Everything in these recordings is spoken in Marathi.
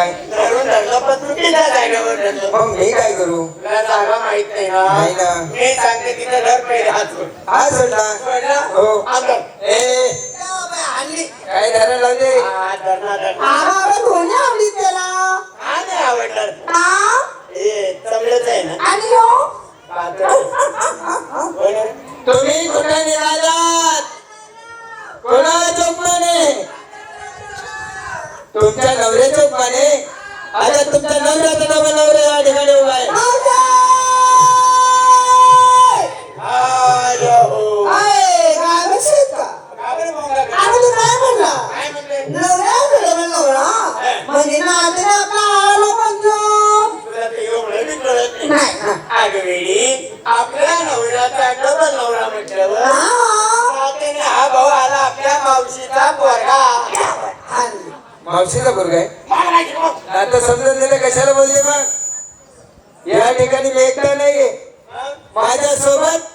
काय? धरून धरलं पण चुकीच्या जागेवर धरलं. मग मी काय करू? तुला जागा माहीत नाही नाही ना. ना. मी सांगते तिथं घर पहिले हात सोड हा सोडला. सोडला? हो. ए. बाई. काय हा, धुणी आवडली त्याला. हा नाही आवडणार? हे? चमडच आहे ना? आणि हो? ना? तुम्ही कुठे निघालात आता तुमच्या नवऱ्याचा डबल नवरा या ठिकाणी बोलले मग या ठिकाणी मी एकटा नाहीये माझ्या सोबत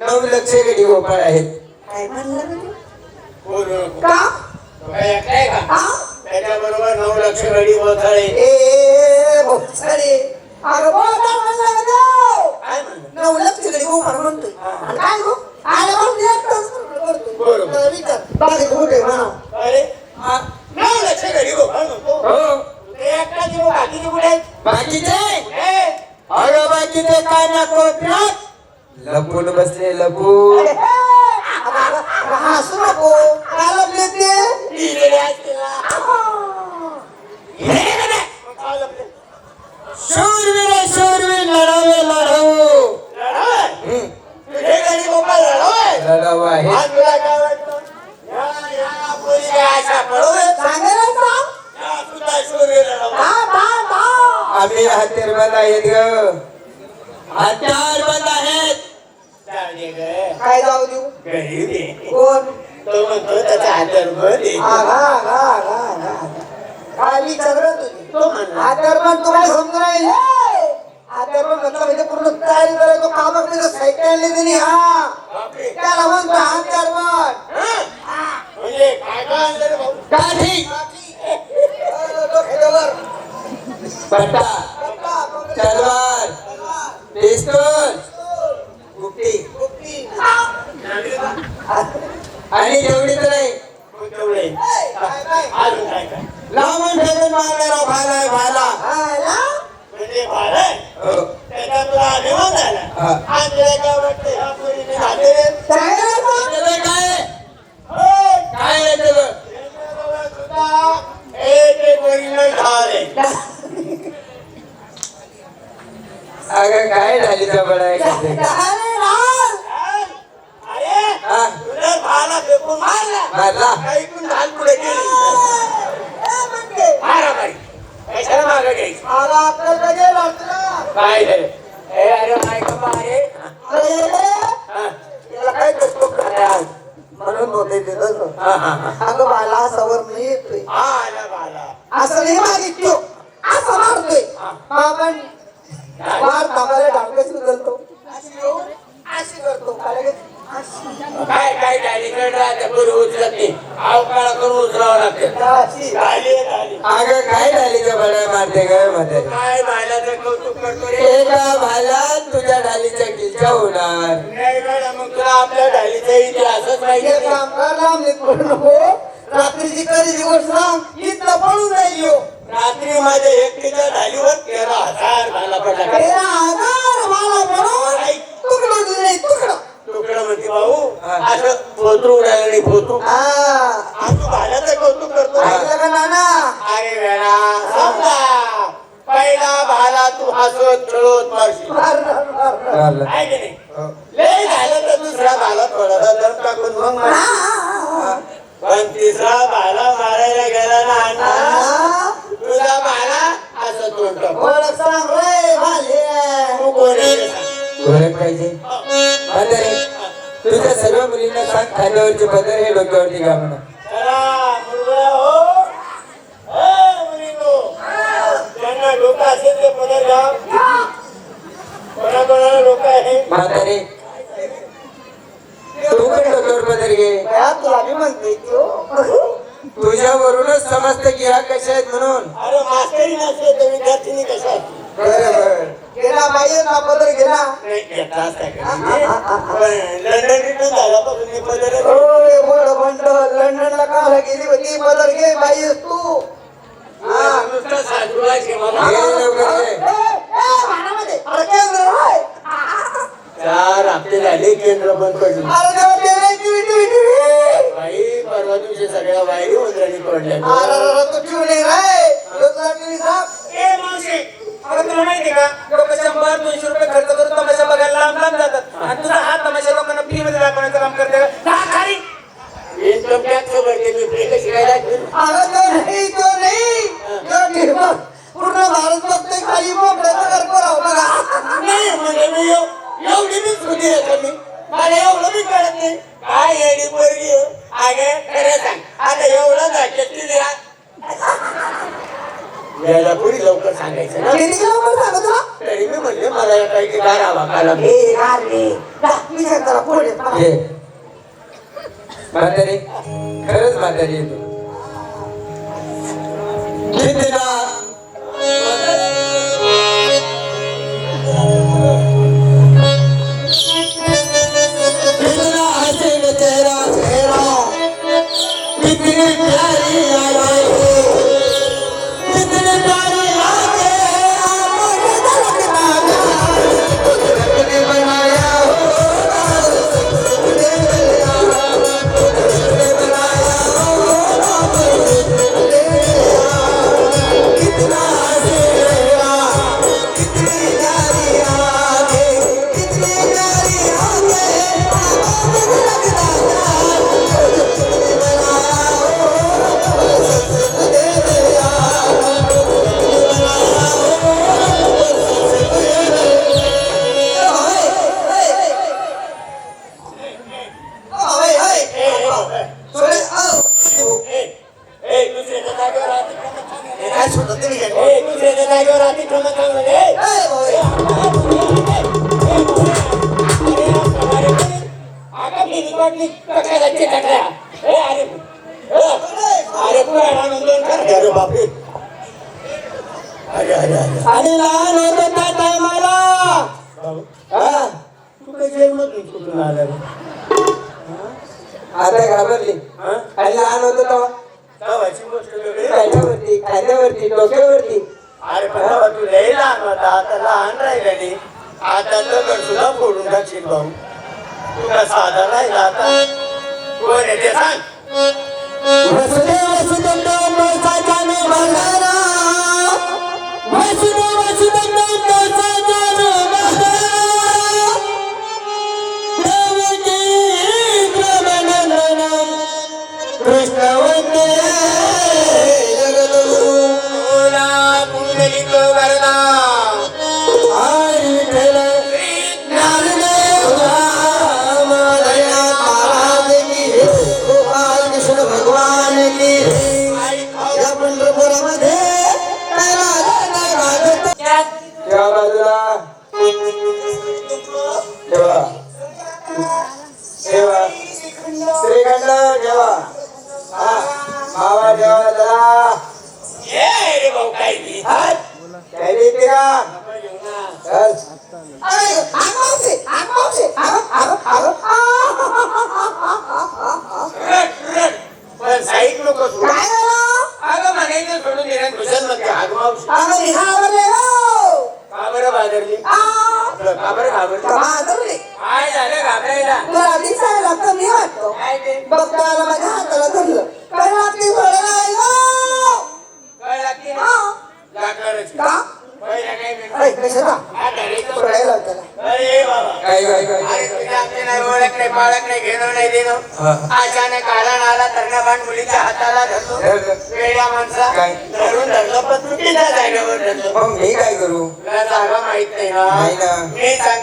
नऊ लक्ष गडी गोपाळ आहेत काय म्हणलं. का? काय का? हा? त्याच्याबरोबर नऊ लक्ष गडी बोथाळे ए. अगं, म्हणलं ग नऊ लक्ष गोपाळ म्हणतोय. आणि काय गो? आलं म्हणून एकटाच करतोय. बरोबर. तर विचार. बाकी कुठे म्हणा अरे हा, नऊ लक्ष गडी गोपाळ म्हणतो हो ते एकटा की मग बाकीचे कुठे आहेत? बाकीचे ए, अगं बाकीचे काय ना कोपऱ्यात लपून बसले लपून हसू नको काय लपले ते लिहिलेले असतील ना. लिहिलेले का नाही? मग काय लपले? शूरवीर शूरवीर लढावे लढाऊ लढावं? हम्म, तुझे गडी गोपाळ लढावं? लढाऊ आहे हा, तुला काय वाटतं? या, या, पोरी काय अशा पळवल्या? सांगायला सांग या, सुद्धा शूरवीर लढावं. दा दा दा आम्ही हत्यारबंद आहेत ग हत्यारबंद आहेत. काय जाऊ देऊ. कोण तो म्हणतो त्याचा आदर भर दे. आगा आगा आगा आगा आगा. काय तो. आतर पण तुम्हाला समजून राहील म्हटलं म्हणजे पूर्ण तयारी करायचो कामाकडे सायकल आणली त्यांनी हा. त्याला म्हणतो हं? म्हणजे काय काय आणलं रे भाऊ? काठी डोक्यावर पट्टा तलवार पिस्तूल गुप्ती आणि तेवढी तर नाही मग तेवढे. अजून काय काय? ठेवून मारणारा भाला म्हणजे भाडं? हो. त्याचा तुला अभिमान झाला. हा. आज काय वाटतं? ह्या पोरीने झाले रे. त्याचं काय सुद्धा एक एक. अगं काय झाली? अरे, हा? तुला भाला फेकून मारला. मारला? पुढे गेली. मारामारी. कशाला मागं घ्यायची? काय झालं? ए, अरे मायका मारे. हा. म्हणून होते ते तसं हा, हा, हा. अगं बाला सवर मी येतोय हा, आला. असं नाही मागितलो उचलत नाही अवकाळ करून उचलावं लागते. अगं काय झाली जबड आहे मारते ग मध्ये काय भाल्याचं कौतुक करतो रे एका भाला तुझ्या ढालीच्या किलच्या होणार. नाही मॅडम, मग तुला आपल्या ढालीचा इतिहासच माहिती हे नाही. काम कर लांब पडू नको रात्रीची कधी गोष्ट सांग? इथं पळून जाईल. रात्री माझ्या एकटीच्या पोतरू उडायला नाही पोतरू हा आणि तू भाल्याचं कौतुक करतो. ऐकलं का नाना? अरे वेळा समजा. पहिला भाला तू हसू वागत खेळत मारशील. आहे की नाही? लय झालं तर दुसरा भाला थोडासा दम टाकून मग. सांग खांद्यावरचे पदर हे डोक्यावरती घ्या मुलगा हो. ते म्हातारे पण डोक्यावर पदर घे. बया, तुला मी म्हणते की हो. तुझ्यावरूनच समजतं की ह्या कशा आहेत म्हणून. अरे मास्तरी नसले तर विद्यार्थिनी कशा असतील? बरोबर. घे ना पदर घे ना नाही, घेतला असता का? पण लंडन रिटर्न झाल्यापासून मी पदरच ओय, मोठं बंड लंडनला काला गेली होती पदर घे बाई तू नुसतं मला. घे. चार हप्ते झाले केंद्र बंद पडले. बाई परवा दिवशी सगळ्या बाई उंदराणी पडल्या तो टिवी नाही रे. तो तुला टिवी सांग. ए मावशी तुला माहिती का शंभर दोनशे रुपये खर्च करून तमाशा बघायला लांब लांब जातात. आणि तुझा हा तमाशा लोकांना फ्री मध्ये दाखवण्याचं काम करते का? जा खाली इन्कम टॅक्स भरते मी फ्री कशी काय लागते अरे, तो नाही, तो नाही. तो टिवी बघ. पूर्ण भारत बघतोय खाली मोकळ्याचं घर करावं बघा नाही म्हणजे मी एव- एवढी मी सुधी आहे का मी मला एवढं बी कळत नाही काय येडी पोरगी आहे? अगं खरं सांग आता एवढं जायचं तिथे यायला पुढे लवकर सांगायचं ना. किती तुला तरी मी म्हणले मला या काही गारावा काला. जा, मी म्हातारे खरंच म्हातारी येतो कितना कितना चिकटल्या? ए, अरे ए, अरे पुराणा नंदन कर. अरे बापरे. अरे अरे अरे. आणि लहान होतं त्या टायमाला तू काही जेवणच कुठून आला रे? आता घाबरली? आणि लहान होतं तेव्हा? गावाची गोष्ट वेगळी. खांद्यावरती खांद्यावरती डोक्यावरती. अरे पण तेव्हा तू लय लहान होता. आता लहान राहिला नाही आता तर सुद्धा फोडून टाकशील भाऊ. तू का साधा राहिला आता? कोण आहे ते सांग वसुदेव वसुदेव मोसाच्याने बघारा वसुदेव वसुदेव मोसाच्याने बघारा देवकी प्रेमानंदन कृष्ण वंदे जगद्गुरु ओला पुंडलिक वरदा. ठेवा. श्रीखंड ठेवा. हा मावा ठेवा जरा. का? पण साईक झालं? अगं म्हणायचं सोडून म्हणते आगमावशी हो. का बरं बाजारली का बरं घाबरले. काय झालं? घाबरायला? मला आधी सांगायला कमी वाटतो. काय ते? बघता आला माझ्या हाताला धरलं. कारण आपली घोडा नाही हो! कळ लागते ना लागणारच का? पहिला काय वेगळं. कशाला हा, direct तो- पडायला त्याला अरे बाबा. काय काय काय अरे तुझ्या आमची नाही ओळख नाही पाळख नाही घेणं नाही हा. देणं अचानक आला ना आला तरणबाण मुलीच्या हाताला धरलो धरलं. वेड्या माणसा. काय? धरून धरलं पण तुटीच्या जागेवर धरलो. मग मी काय करू? तुला जागा माहीत नाही ना. नाही ना. मी सांगते